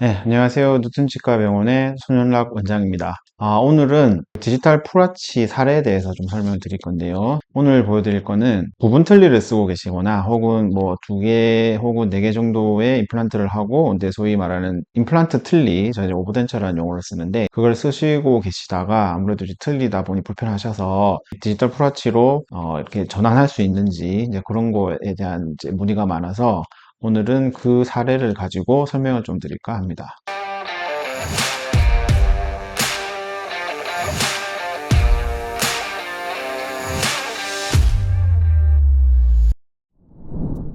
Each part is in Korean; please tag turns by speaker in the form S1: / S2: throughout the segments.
S1: 네, 안녕하세요. 누튼치과병원의 손현락 원장입니다. 아, 오늘은 디지털 풀아치 사례에 대해서 좀 설명을 드릴 건데요. 오늘 보여드릴 거는 부분 틀니를 쓰고 계시거나 혹은 뭐 두 개 혹은 네 개 정도의 임플란트를 하고 근데 소위 말하는 임플란트 틀니, 저희 오브덴처라는 용어를 쓰는데 그걸 쓰시고 계시다가 아무래도 이제 틀리다 보니 불편하셔서 디지털 풀아치로 어, 이렇게 전환할 수 있는지 이제 그런 거에 대한 이제 문의가 많아서 오늘은 그 사례를 가지고 설명을 좀 드릴까 합니다.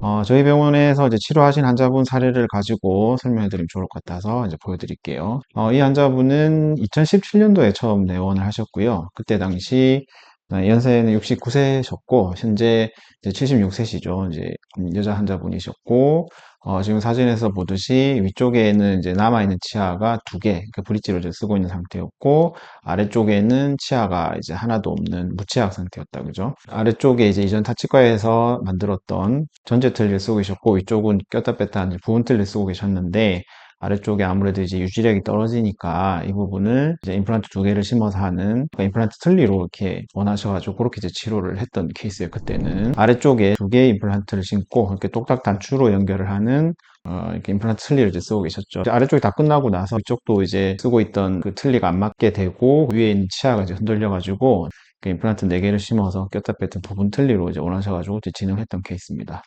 S1: 어, 저희 병원에서 이제 치료하신 환자분 사례를 가지고 설명해 드리면 좋을 것 같아서 이제 보여드릴게요. 어, 이 환자분은 2017년도에 처음 내원을 하셨고요. 그때 당시 연세는 69세셨고, 현재 76세시죠. 이제 여자 환자분이셨고, 어, 지금 사진에서 보듯이 위쪽에는 이제 남아있는 치아가 두 개, 그 브릿지를 이제 쓰고 있는 상태였고, 아래쪽에는 치아가 이제 하나도 없는 무치아 상태였다. 그죠? 아래쪽에 이제 이전 타치과에서 만들었던 전체 틀니를 쓰고 계셨고, 위쪽은 꼈다 뺐다 하는 부분 틀니를 쓰고 계셨는데, 아래쪽에 아무래도 이제 유지력이 떨어지니까 이 부분을 이제 임플란트 두 개를 심어서 하는 그러니까 임플란트 틀니로 이렇게 원하셔가지고 그렇게 이제 치료를 했던 케이스예요 그때는 아래쪽에 두 개의 임플란트를 심고 이렇게 똑딱 단추로 연결을 하는 어, 이렇게 임플란트 틀니를 이제 쓰고 계셨죠. 아래쪽이 다 끝나고 나서 이쪽도 이제 쓰고 있던 그 틀니가 안 맞게 되고 위에 있는 치아가 이제 흔들려가지고 그 임플란트 4개를 심어서 꼈다 뺐던 부분 틀니로 이제 원하셔가지고 이제 진행했던 케이스입니다.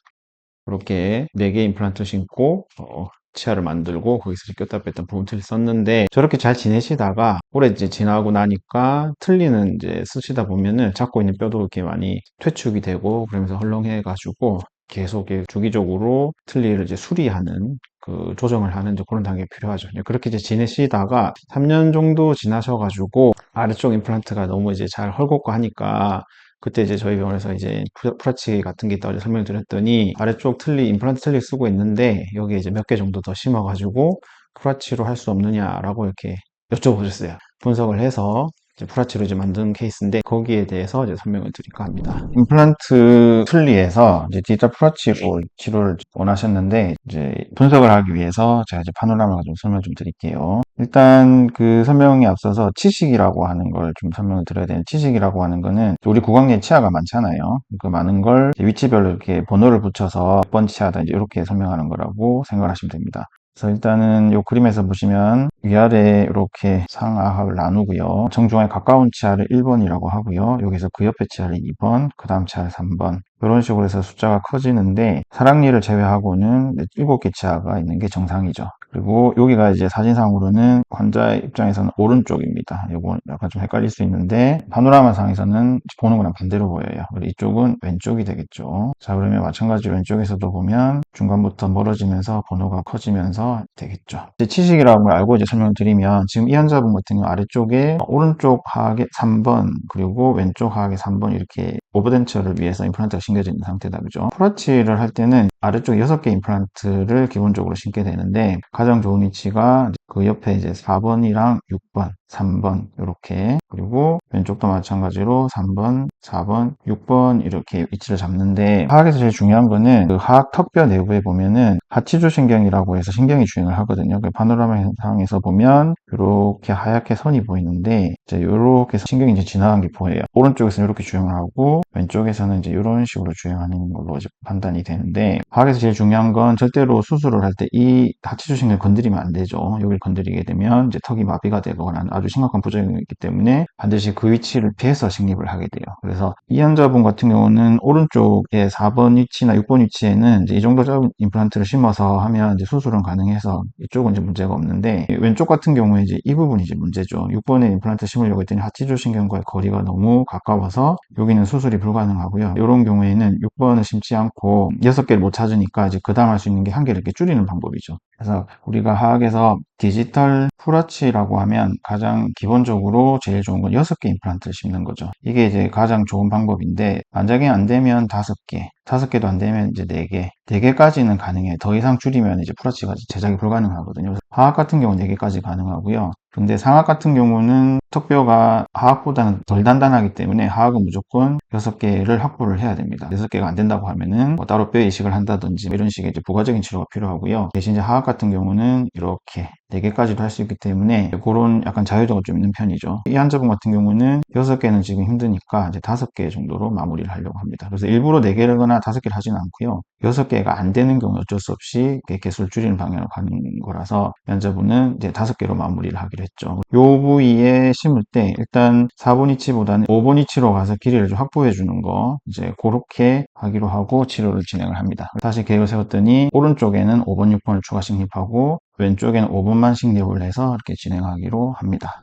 S1: 그렇게 4개 임플란트 심고 어, 치아를 만들고 거기서 꼈다 뺐던 부분 틀리 썼는데 저렇게 잘 지내시다가 오래 이제 지나고 나니까 틀리는 이제 쓰시다 보면은 잡고 있는 뼈도 이렇게 많이 퇴축이 되고 그러면서 헐렁해 가지고 계속 주기적으로 틀니를 이제 수리하는 그 조정을 하는 그런 단계가 필요하죠. 그렇게 이제 지내시다가 3년 정도 지나셔가지고 아래쪽 임플란트가 너무 이제 잘 헐겁고 하니까 그때 이제 저희 병원에서 이제 프라치 같은 게 있다고 설명을 드렸더니 아래쪽 틀니, 임플란트 틀니 쓰고 있는데 여기에 이제 몇 개 정도 더 심어가지고 프라치로 할 수 없느냐라고 이렇게 여쭤보셨어요. 분석을 해서 프라치로 이제 만든 케이스인데 거기에 대해서 이제 설명을 드릴까 합니다. 임플란트 틀니에서 이제 디지털 프라치로 치료를 원하셨는데 이제 분석을 하기 위해서 제가 이제 파노라마 좀 설명 좀 드릴게요. 일단 그 설명에 앞서서 치식이라고 하는 걸 좀 설명을 드려야 되는 치식이라고 하는 거는 우리 구강내 치아가 많잖아요. 그 많은 걸 위치별로 이렇게 번호를 붙여서 몇 번 치아다 이렇게 설명하는 거라고 생각하시면 됩니다. 그래서 일단은 이 그림에서 보시면 위아래 이렇게 상하를 나누고요. 정중앙에 가까운 치아를 1번이라고 하고요. 여기서 그 옆에 치아를 2번, 그 다음 치아를 3번. 이런 식으로 해서 숫자가 커지는데 사랑니를 제외하고는 7개 치아가 있는 게 정상이죠. 그리고 여기가 이제 사진상으로는 환자의 입장에서는 오른쪽입니다. 이건 약간 좀 헷갈릴 수 있는데 파노라마 상에서는 보는 거랑 반대로 보여요. 그리고 이쪽은 왼쪽이 되겠죠. 자 그러면 마찬가지로 왼쪽에서도 보면 중간부터 멀어지면서 번호가 커지면서 되겠죠. 이제 치식이라고 알고 이제 설명을 드리면 지금 이 환자분 같은 경우 아래쪽에 오른쪽 하악에 3번 그리고 왼쪽 하악에 3번 이렇게 오버덴처를 위해서 임플란트가 신겨져 있는 상태다 그죠 프라치를 할 때는 아래쪽 6개 임플란트를 기본적으로 신게 되는데 가장 좋은 위치가 그 옆에 이제 4번이랑 6번 3번 이렇게 그리고 왼쪽도 마찬가지로 3번, 4번, 6번 이렇게 위치를 잡는데 하악에서 제일 중요한 거는 그 하악 턱뼈 내부에 보면은 하치조 신경이라고 해서 신경이 주행을 하거든요. 그 파노라마 현상에서 보면 이렇게 하얗게 선이 보이는데 이제 이렇게 신경이 이제 지나간 게 보여요. 오른쪽에서는 이렇게 주행을 하고 왼쪽에서는 이제 이런 식으로 주행하는 걸로 이제 판단이 되는데 하악에서 제일 중요한 건 절대로 수술을 할 때 이 하치조 신경을 건드리면 안 되죠. 여기를 건드리게 되면 이제 턱이 마비가 되거나 아주 심각한 부작용이 있기 때문에 반드시 그 위치를 피해서 식립을 하게 돼요. 그래서 이 환자분 같은 경우는 오른쪽에 4번 위치나 6번 위치에는 이 정도 짧은 임플란트를 심어서 하면 이제 수술은 가능해서 이쪽은 이제 문제가 없는데 왼쪽 같은 경우에 이제 이 부분이 이제 문제죠. 6번에 임플란트 심으려고 했더니 하치조 신경과의 거리가 너무 가까워서 여기는 수술이 불가능하고요. 이런 경우에는 6번을 심지 않고 6개를 못 찾으니까 이제 그 다음 할 수 있는 게 한 개를 이렇게 줄이는 방법이죠. 그래서 우리가 하악에서 디지털 풀아치라고 하면 가장 기본적으로 제일 좋은 건 6개 임플란트를 심는 거죠. 이게 이제 가장 좋은 방법인데 만약에 안 되면 5개, 5개도 안 되면 이제 4개, 4개까지는 가능해요. 더 이상 줄이면 이제 풀아치가 제작이 불가능하거든요. 하악 같은 경우는 4개까지 가능하고요. 근데 상악 같은 경우는 턱뼈가 하악보다는 덜 단단하기 때문에 하악은 무조건 6개를 확보를 해야 됩니다. 6개가 안 된다고 하면은 뭐 따로 뼈 이식을 한다든지 이런 식의 이제 부가적인 치료가 필요하고요. 대신 이제 하악 같은 경우는 이렇게 4개까지도 할 수 있기 때문에 그런 약간 자유도가 좀 있는 편이죠. 이 환자분 같은 경우는 6개는 지금 힘드니까 이제 5개 정도로 마무리를 하려고 합니다. 그래서 일부러 4개를 거나 5개를 하지는 않고요. 6개가 안 되는 경우 어쩔 수 없이 개수를 줄이는 방향으로 가는 거라서 이 환자분은 이제 5개로 마무리를 하기로 했죠. 요 부위에 심을 때 일단 4번 위치보다는 5번 위치로 가서 길이를 좀 확보해 주는 거 이제 그렇게 하기로 하고 치료를 진행을 합니다. 다시 계획을 세웠더니 오른쪽에는 5번, 6번을 추가 식립하고 왼쪽에는 5분만 식립을 해서 이렇게 진행하기로 합니다.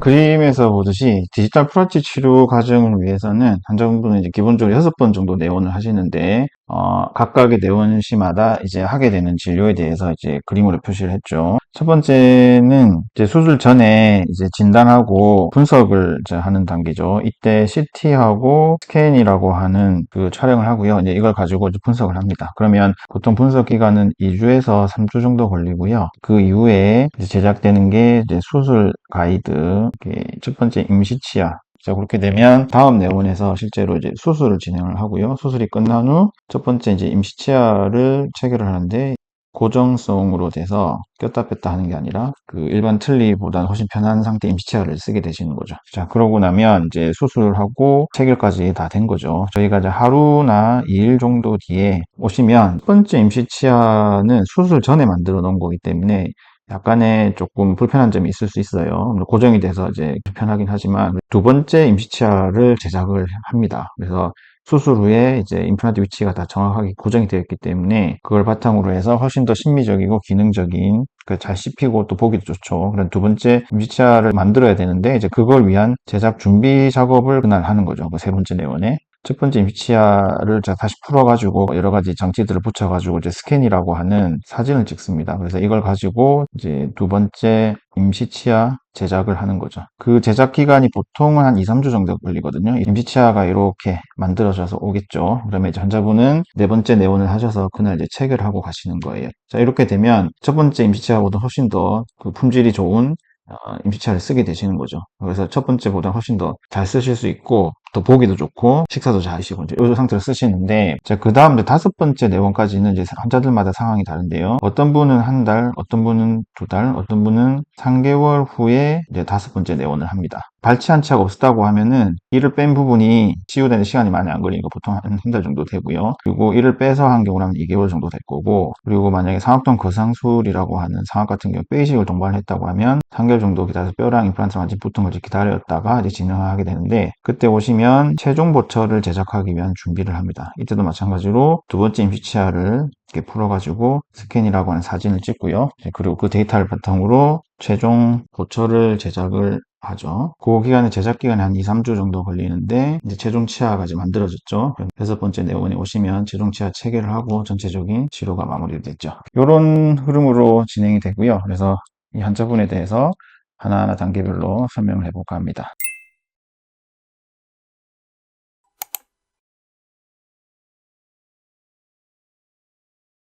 S1: 그림에서 보듯이 디지털 프라치 치료 과정을 위해서는 환자분들은 이제 기본적으로 6번 정도 내원을 하시는데 어, 각각의 내원시마다 이제 하게 되는 진료에 대해서 이제 그림으로 표시를 했죠. 첫 번째는 이제 수술 전에 이제 진단하고 분석을 이제 하는 단계죠. 이때 CT하고 스캔이라고 하는 그 촬영을 하고요. 이제 이걸 가지고 이제 분석을 합니다. 그러면 보통 분석 기간은 2주에서 3주 정도 걸리고요. 그 이후에 제작되는 게 이제 수술 가이드, 첫 번째 임시치아, 자, 그렇게 되면 다음 내원에서 실제로 이제 수술을 진행을 하고요. 수술이 끝난 후 첫 번째 이제 임시치아를 체결을 하는데 고정성으로 돼서 꼈다 뺐다 하는 게 아니라 그 일반 틀니보다는 훨씬 편한 상태 임시치아를 쓰게 되시는 거죠. 자, 그러고 나면 이제 수술하고 체결까지 다 된 거죠. 저희가 이제 하루나 2일 정도 뒤에 오시면 첫 번째 임시치아는 수술 전에 만들어 놓은 거기 때문에 약간의 조금 불편한 점이 있을 수 있어요. 고정이 돼서 이제 불편하긴 하지만 두 번째 임시치아를 제작을 합니다. 그래서 수술 후에 이제 임플란트 위치가 다 정확하게 고정이 되어 있기 때문에 그걸 바탕으로 해서 훨씬 더 심미적이고 기능적인 그잘 씹히고 또 보기도 좋죠. 그런 두 번째 임시치아를 만들어야 되는데 이제 그걸 위한 제작 준비 작업을 그날 하는 거죠. 그 세 번째 내원에. 첫 번째 임시치아를 제가 다시 풀어가지고 여러 가지 장치들을 붙여가지고 이제 스캔이라고 하는 사진을 찍습니다. 그래서 이걸 가지고 이제 두 번째 임시치아 제작을 하는 거죠. 그 제작 기간이 보통은 한 2, 3주 정도 걸리거든요. 임시치아가 이렇게 만들어져서 오겠죠. 그러면 이제 환자분은 네 번째 내원을 하셔서 그날 이제 체결하고 가시는 거예요. 자, 이렇게 되면 첫 번째 임시치아보다 훨씬 더 그 품질이 좋은 어, 임시차를 쓰게 되시는 거죠. 그래서 첫 번째보다 훨씬 더 잘 쓰실 수 있고 또 보기도 좋고 식사도 잘 하시고 이제 이 상태로 쓰시는데 그 다음 이제 다섯 번째 내원까지는 이제 환자들마다 상황이 다른데요. 어떤 분은 한 달, 어떤 분은 두 달, 어떤 분은 3개월 후에 이제 다섯 번째 내원을 합니다. 발치한 치아가 없었다고 하면은 이를 뺀 부분이 치유되는 시간이 많이 안 걸리니까 보통 한 한 달 정도 되고요. 그리고 이를 빼서 한 경우라면 2개월 정도 될 거고 그리고 만약에 상악동 거상술이라고 하는 상악 같은 경우 뼈 이식을 동반을 했다고 하면 3개월 정도 기다려서 뼈랑 임플란트를 완전히 붙은 걸 기다렸다가 이제 진행하게 되는데 그때 오시면 최종 보철을 제작하기 위한 준비를 합니다. 이때도 마찬가지로 두 번째 임시치아를 이렇게 풀어가지고 스캔이라고 하는 사진을 찍고요. 그리고 그 데이터를 바탕으로 최종 보철을 제작을 하죠. 그 기간에 제작 기간이 한 2, 3주 정도 걸리는데 이제 최종 치아가 이제 만들어졌죠. 여섯 번째 내원에 오시면 최종 치아 체결을 하고 전체적인 치료가 마무리됐죠. 이런 흐름으로 진행이 되고요. 그래서 이 환자분에 대해서 하나하나 단계별로 설명을 해볼까 합니다.